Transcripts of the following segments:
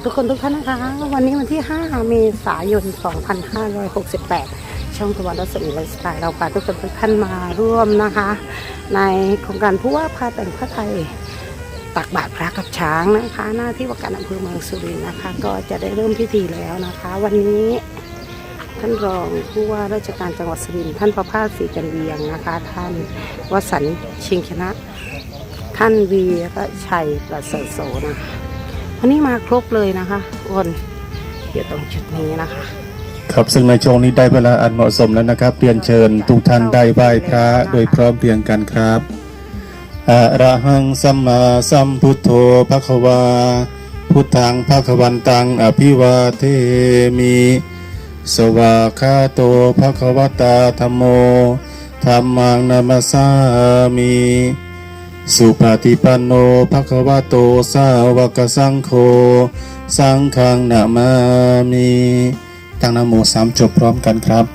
ทุกคนทุกท่านนะคะ วันนี้วันที่ 5 เมษายน 2568 ช่องตะวันรัศมีไลฟ์สไตล์เราพาทุกคนทุกท่านมาร่วมนะคะ ในโครงการผู้ว่าพาแต่งพระไทยตักบาตรพระกับช้างนะคะ หน้าที่ว่าการอำเภอเมืองสุรินทร์นะคะ ก็จะได้เริ่มพิธีแล้วนะคะ วันนี้ท่านรองผู้ว่าราชการจังหวัดสุรินทร์ท่านประภาสศรีจันเวียงนะคะ ท่านวสันชิงชนะ ท่านวีระชัยประเสริฐโสนะคะ วันนี้มาครบเลยนะคะคนอยู่ตรงจุดนี้นะคะ ครับซึ่งในช่วงนี้ได้เวลาอันเหมาะสมแล้วนะครับเรียนเชิญทุกท่านได้ไหว้พระโดยพร้อมเพรียงกันครับอะระหังสัมมาสัมพุทโธภควา พุทธังภควันตังอภิวาเทมิสวาคาโตภควตาธรรมโมธรรมังนามาสามิ สุปฏิปันโนภควโตสาวกสังโฆสังฆังนามามิตั้งนโมสามจบพร้อมกันครับ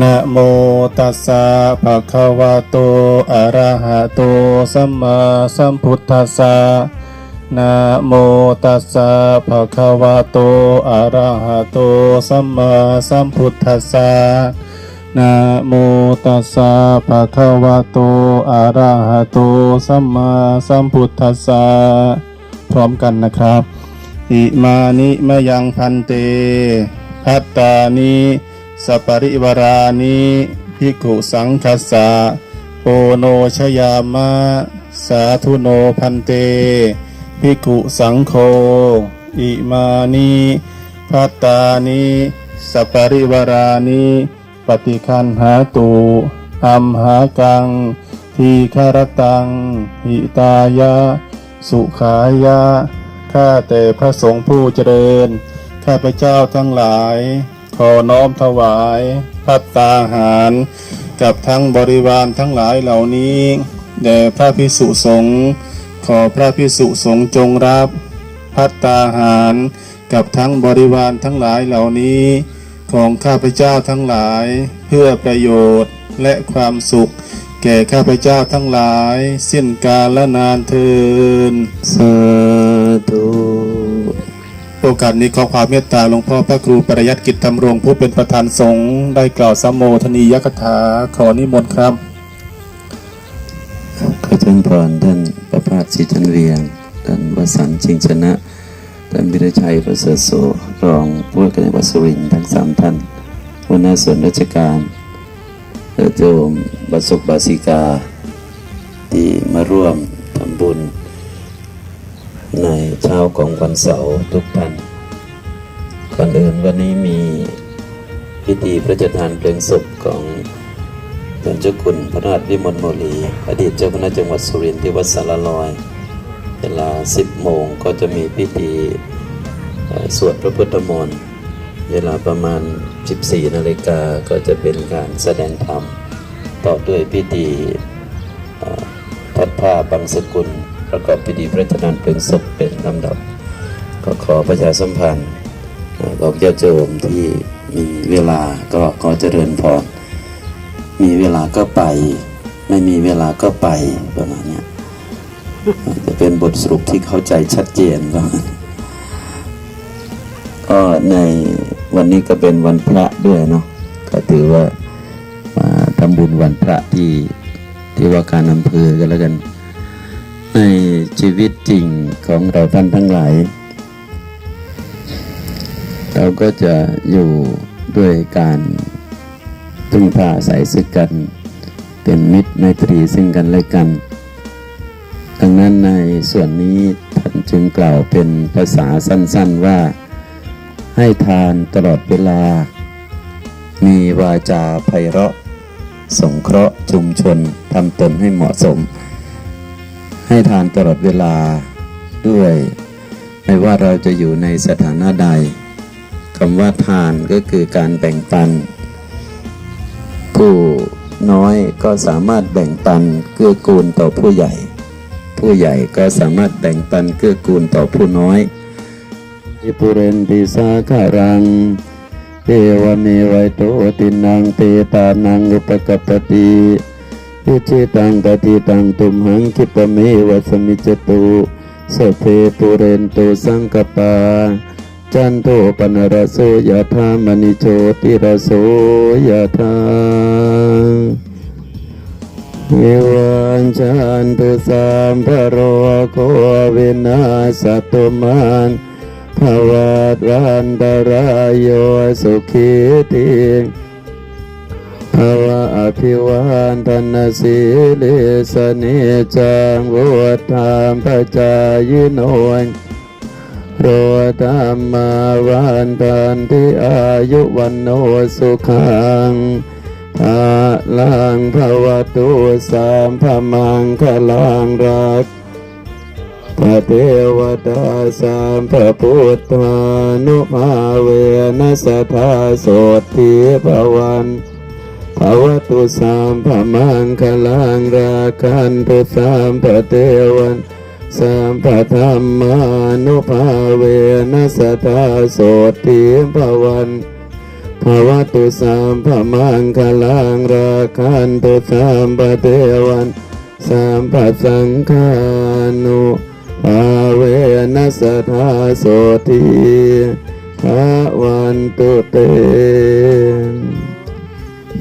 นะโมตัสสะภะคะวะโต อะระหะโต สัมมาสัมพุทธัสสะนะโมตัสสะภะคะวะโต อะระหะโต สัมมาสัมพุทธัสสะ นะโมตัสสะภะคะวะโตอะระหะโตสัมมาสัมพุทธัสสะพร้อมกันนะครับ อิมานิมยังพันเตพัตตานิสปริวารานิภิกขุสังคัสสะโอโนชยามะสาธุโนพันเตภิกขุสังโฆอิมานิพัตตานิสปริวารานิ ปฏิคันหาตุอัมหากัง ทีคารตัง หิตายะ สุขายะ ข้าแต่พระสงฆ์ผู้เจริญ ข้าพเจ้าทั้งหลาย ขอน้อมถวายพัตตาหาร กับทั้งบริวารทั้งหลายเหล่านี้แด่พระพิสุสงฆ์ขอพระพิสุสงฆ์จงรับพัตตาหาร กับทั้งบริวารทั้งหลายเหล่านี้ ของข้าพเจ้าทั้งหลาย เพื่อประโยชน์และความสุข แก่ข้าพเจ้าทั้งหลาย สิ้นกาลและนานเทินสาธุโอกาสนี้ขอความเมตตาหลวงพ่อพระครูปริยัติกิจธรรมรงค์ผู้เป็นประธานสงฆ์ได้กล่าวสัมโมทนียกถาขอนิมนต์ครับขอเชิญพรท่านประภาสศรีจันเวียงท่านวสันต์ชิงชนะท่านวิรชัยประเสริฐโส รองผู้ว่าการจังหวัดสุรินทร์ทั้งสามท่านหัวหน้าส่วนราชการและโยมบาสุกบาสิกา ที่มาร่วมทำบุญ ในเช้าของวันเสาร์ทุกท่านก่อนอื่นวันนี้มีพิธีพระราชทานเพลิงศพของท่านเจ้าคุณพระราชวิมลโมลี อดีตเจ้าคณะจังหวัดสุรินทร์ที่วัดสารลอย เวลา 10 โมงก็จะมีพิธี สวดพระพุทธมนต์เวลาประมาณ 14 นาฬิกาก็จะเป็นการแสดงธรรม ต่อด้วยพิธีทัดผ้าบังสกุล ประกอบพิธีพระราชทานเพลิงศพเป็นลำดับ ก็ขอประชาสัมพันธ์บอกญาติโยมที่มีเวลาก็ขอเจริญพรมีเวลาก็ไป ไม่มีเวลาก็ไปประมาณนี้จะเป็นบทสรุปที่เข้าใจชัดเจนประมาณ ก็ในวันนี้ก็เป็นวันพระด้วยเนาะก็ถือว่ามาทำบุญวันพระที่ที่ว่าการอำเภอกันแล้วกัน ในชีวิตจริงของเราท่านทั้งหลาย เราก็จะอยู่ด้วยการพึ่งพาอาศัยซึ่งกัน เป็นมิตรไมตรีซึ่งกันและกัน ดังนั้นในส่วนนี้ท่านจึงกล่าวเป็นภาษาสั้น ๆว่า ให้ทานตลอดเวลา มีวาจาไพเราะ สงเคราะห์ชุมชนทำตนให้เหมาะสม ให้ทานตลอดเวลาด้วย ไม่ว่าเราจะอยู่ในสถานะใดคำว่าทานก็คือการแบ่งปัน ผู้น้อยก็สามารถแบ่งปันเกื้อกูลต่อผู้ใหญ่ ผู้ใหญ่ก็สามารถแบ่งปันเกื้อกูลต่อผู้น้อย อิปุเรนติสาคารังเอวเมวัยโตตินังเปตานังอุปกปปติอิจิตังปฏิตังตุมหังคิปเมวะสมิจตุสเพปุเรนตุสังกปา จันโทปนรโสยธามณิโชติรโสยธาเอวันจันตุสามพระโรโควินาสตุมัน ภวัตวันตรายโยสุขีติภวะอภิวันทนาสีลิสเนจังวุฒามปจายโนนโรธรรมาวันตันที่อายุวันโนสุขังภาลังภวตุสามพมังคลังรัก พระเทวดาสามพระพุทธานุภาเวนัสธาโสติภวันภาวตุสามพระมังคลังรักันตุสามพระเทวันสัมปธรรมานุภาเวนัสตาโสติภวันภาวตุสัมภมังคลังราคันตุสัมปเทวันสัมปสังฆานุ ภาเวนัสตาโสติภวันตุเต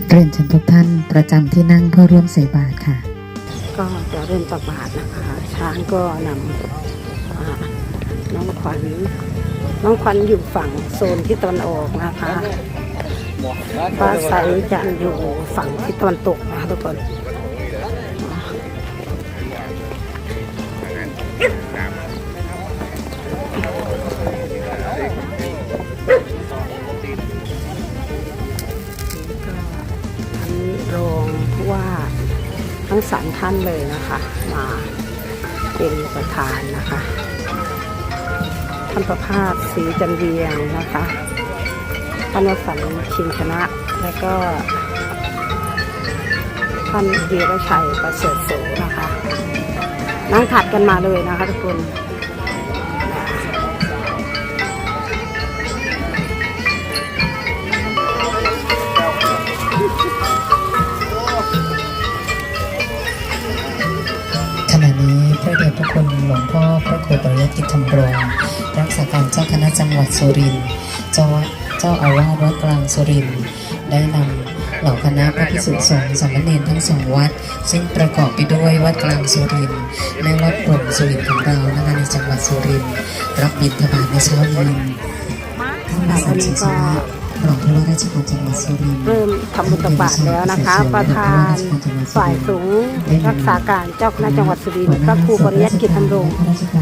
เรียนเชิญทุกท่านประจำที่นั่งเพื่อร่วมใส่บาตรค่ะ ก็จะเริ่มจากบาทนะคะ ช้างก็นำอ่าน้องขวัญน้องขวัญอยู่ฝั่งโซนทิศตะวันออกนะคะป้าใสจะอยู่ฝั่งทิศตะวันตกนะคะทุกคน รองผู้ว่าทั้งสามท่านเลยนะคะ มาเป็นประธานนะคะท่านประภาสศรีจันเวียงนะคะท่านวสันต์ชิงชนะ และก็ท่านวีรชัยประเสริฐโส นั่งถัดกันมาเลยนะคะทุกคนขณะนี้พระเดชพระคุณหลวงพ่อพระครูปริยติธรรมรงค์รักษาการเจ้าคณะจังหวัดสุรินทร์เจ้าเจ้าอาวาสวัดกลางสุรินทร์ได้นำ เหล่าคณะพระภิกษุสงฆ์สามเณรทั้งสองวัด ซึ่งประกอบไปด้วยวัดกลางสุรินทร์และวัดปร่งสุรินทร์ของเรานะคะในจังหวัดสุรินทร์รับบิณฑบาตในเช้าเย็นท่านสัวันนี้ก็ ชนะรองผู้ว่าราชการจังหวัดสุรินทร์เริ่มทำบุญตักบาตรแล้วนะคะ ประธานฝ่ายสูงรักษาการเจ้าคณะจังหวัดสุรินทร์พระครูปริยัติกิจธรรมรงค์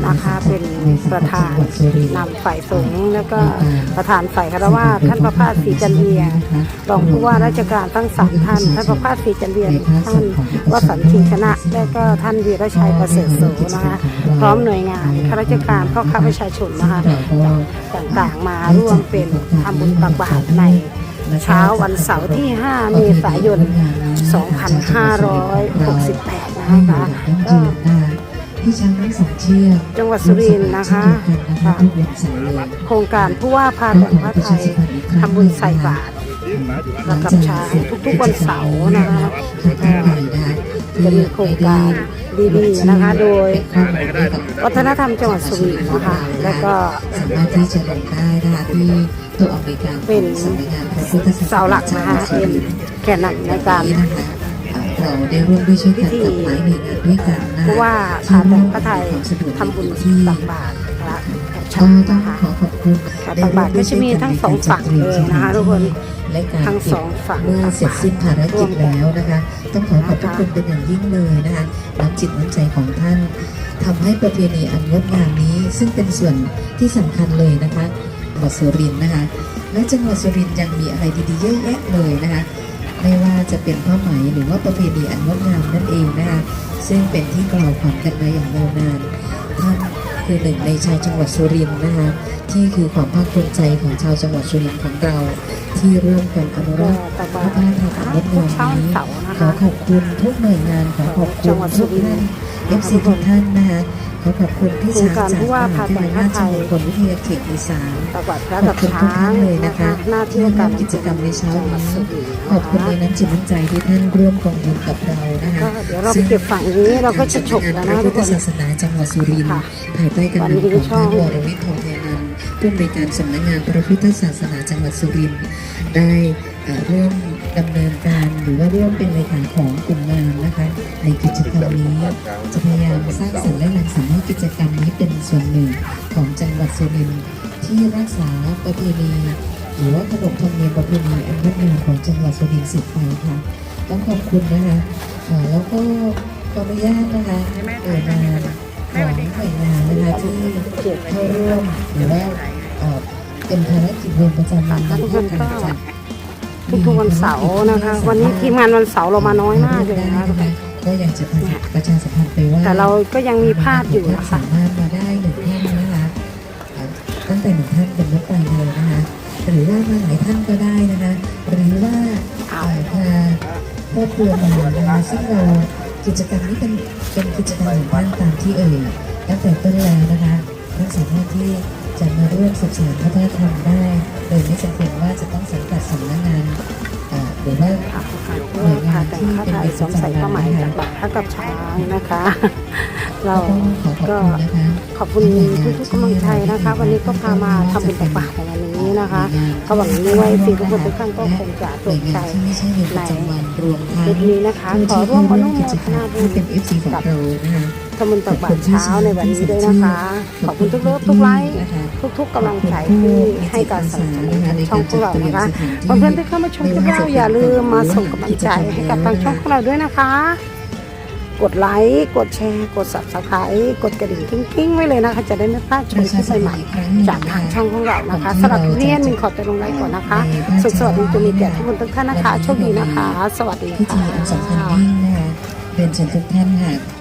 นะคะ เป็นประธานนำฝ่ายสูงแล้วก็ประธานฝ่ายคารวะท่านประภาสศรีจันเวียรองผู้ว่าราชการทั้งสามท่านท่านประภาสศรีจันเวียท่านวสันต์ชิงชนะ และก็ท่านวีรชัยประเสริฐโสนะคะพร้อมหน่วยงานข้าราชการพ่อค้าประชาชนนะคะต่างๆมาร่วมเป็นทำบุญตักบาตรในเช้าวันเสาร์ที่ 5 เมษายน 2568 นะคะก็ที่ช้างทั้งสองเชือกจังหวัดสุรินทร์นะคะค่ะทุกวันเสาร์เลยโครงการผู้ว่าพาแต่งพระไทยทำบุญใส่บาตรกับช้างทุกๆวันเสาร์นะคะจะมีโครงการดีๆนะคะ โดยวัฒนธรรมจังหวัดสุรินทร์นะคะ แล้วก็สามารถที่จะลงได้นะคะที่ ตัวอเมริการเป็นสำนักงานพระพุทธศาสนาเสาหลักนะคะเป็นแก่นำในการนี้นะคะอ่าเราได้ร่วมด้วยช่วยกันตัดไม้ในงานด้วยกันนะผู้ว่าพาแต่งพระไทยทำบุญที่ตักบาตรพระแก่ก็ช้างต้อนะงคะขอขอบคุณการตักบาตรก็จะมีทั้งสองฝั่งเลยนะคะทุกคนและการทั้งสองฝั่งเมื่อเสร็จสิ้นภารกิจแล้วนะคะ ต้องขอขอบพระคุณเป็นอย่างยิ่งเลยนะคะน้ำจิตน้ำใจของท่านทำให้ประเพณีอันงดงามนี้ ซึ่งเป็นส่วนที่สำคัญเลยนะคะจัง หวัดสุรินทร์นะคะ และจังหวัดสุรินทร์ยังมีอะไรดีๆเยอะแยะเลยนะคะ ไม่ว่าจะเป็นผ้าไหมหรือว่าประเพณีอันงดงามนั่นเองนะคะ ซึ่งเป็นที่กล่าวขวัญกันมาอย่างยาวนานท่านคือหนึ่งในชาวจังหวัดสุรินทร์นะคะ ที่คือความภาคภูมิใจของชาวจังหวัดสุรินทร์ของเรา ที่ร่วมกันอนุรักษ์ตักวับาตรฒนธรรมอันงดงามเช้าวันนี้เสาร์นะขอคะขอบคุณทุกหน่วยงานขอขอบคุจัณงหวัดสุทุกรินทร์ท่าน เอฟซีทุกท่านนะคะขอขอบคุณพี่ช้างโครงการจากผู้ว่าพาวิทแต่ยางลัยผ้าราไทชยมงคลวิทยาเขตอีสานตะวัดพระขอกับบคุณช้าทุกท่างนเลยนะคะหน้าที่ที่การร่วมกิจกรรมในเช้าจังหวัดนี้สุรินทร์ขอบคุณในน้ำจิตน้ำใจที่ท่านร่วมกองบุญกับเรานะคะก็เดี๋ยวเราไปเก็บฝั่งนี้เราก็จะฉกแล้วพนะระทุพุกทคธนศาสนาจังหวัดสุรินทค่ะร์ภายใต้การวันนี้นำของช่อท่างนวรวิทย์ทองเทนันท์ผู้อำนวยการสำนักงานพระพุทธศาสนาจังหวัดสุรินทร์ได้ เอ่อร่มดำเนินการหรือว่าร่วมเป็นเลขาของกลุ่มงานนะคะ ในกิจกรรมนี้จะพยายามสร้างสรรค์และรังสรรค์ให้กิจกรรมนี้เป็นส่วนหนึ่งของจังหวัดสุรินทร์ที่รักษาประเพณีหรือว่าขนบธรรมเนียมประเพณีอันงดงามของจังหวัดสุรินทร์สืบไปค่ะ ต้องขอบคุณนะคะแล้วก็ขออนุญาตนะคะเอ่ยนาของหน่วยงานนะคะที่เข้าร่วมหรือว่าเป็นภารกิจเวรประจำวันในภาคการจัด ทุกๆวันเสาร์นะคะ วันนี้ทีมงานวันเสาร์เรามาน้อยมากเลยนะคะก็อยากจะประชาสัมพันธ์ไปว่าแต่เราก็ยังมีพลาดอยู่นะคะสามารถมาได้หนึ่งท่านนะคะเอ่อตั้งแต่หนึ่งท่านเป็นต้นไปเลยนะคะหรือว่ามาหลายท่านก็ได้นะคะหรือว่าเอ่อพาครอบครัวมานะคะซึ่งเรากิจกรรมนี้เป็นเป็นกิจกรรมของท่านตามที่เอ่ยตั้งแต่ต้นแล้วนะคะท่านสามารถที่ จะมาร่วมสืบสานวัฒนธรรมได้ โดยไม่จำเป็นว่าจะต้องสังกัดสำนักงานเอ่อหรือว่าค่ะผู้ว่าพาแต่งผ้าไทยสวมใส่ผ้าไหมจากบาทพระกับช้างนะคะ เราก็ขอขอบก็คุณนะคะขอบคุณทุกๆกำลังใจนะคะ วันนี้ก็พามาทำบุญตักบาตรในวันนี้นะคะก็หวังว่าสิ่งทุกคนทุกท่านก็คงจะหตน่วยกงาใจนที่ไม่ใช่เวรประจำวันรวมทั้งคลิปนี้นะคะ ขอร่วมอนุโมทนาบุที่ญเป็ นเอฟซีของเรานะคะทำบุญตักบาตรเช้าในวันนี้ด้วยนะคะ ขอบคุณทุกเลิฟทุกไลค์ทุกๆกำลังใจที่ให้การสนับสนุนช่องพวกเรานะคะเพื่อนๆที่เข้ามาชมพวกเราอย่าลืมมาส่งกำลังใจให้กับทางช่องของเราด้วยนะคะ กดไลค์กดแชร์ กด subscribe กดกระดิ่งกิ้งๆไว้เลยนะคะ จะได้ไม่พลาดชมคลิปใหม่ๆจากทางช่องของเรานะคะสำหรับเรียนมีขอตัวลงไลค์ก่อนนะคะสุขสวัสดีจะมีแก่ทุกคนทุกท่านนะคะโชคดีนะคะ สวัสดีค่ะเรียนเชิญทุกท่านค่ะ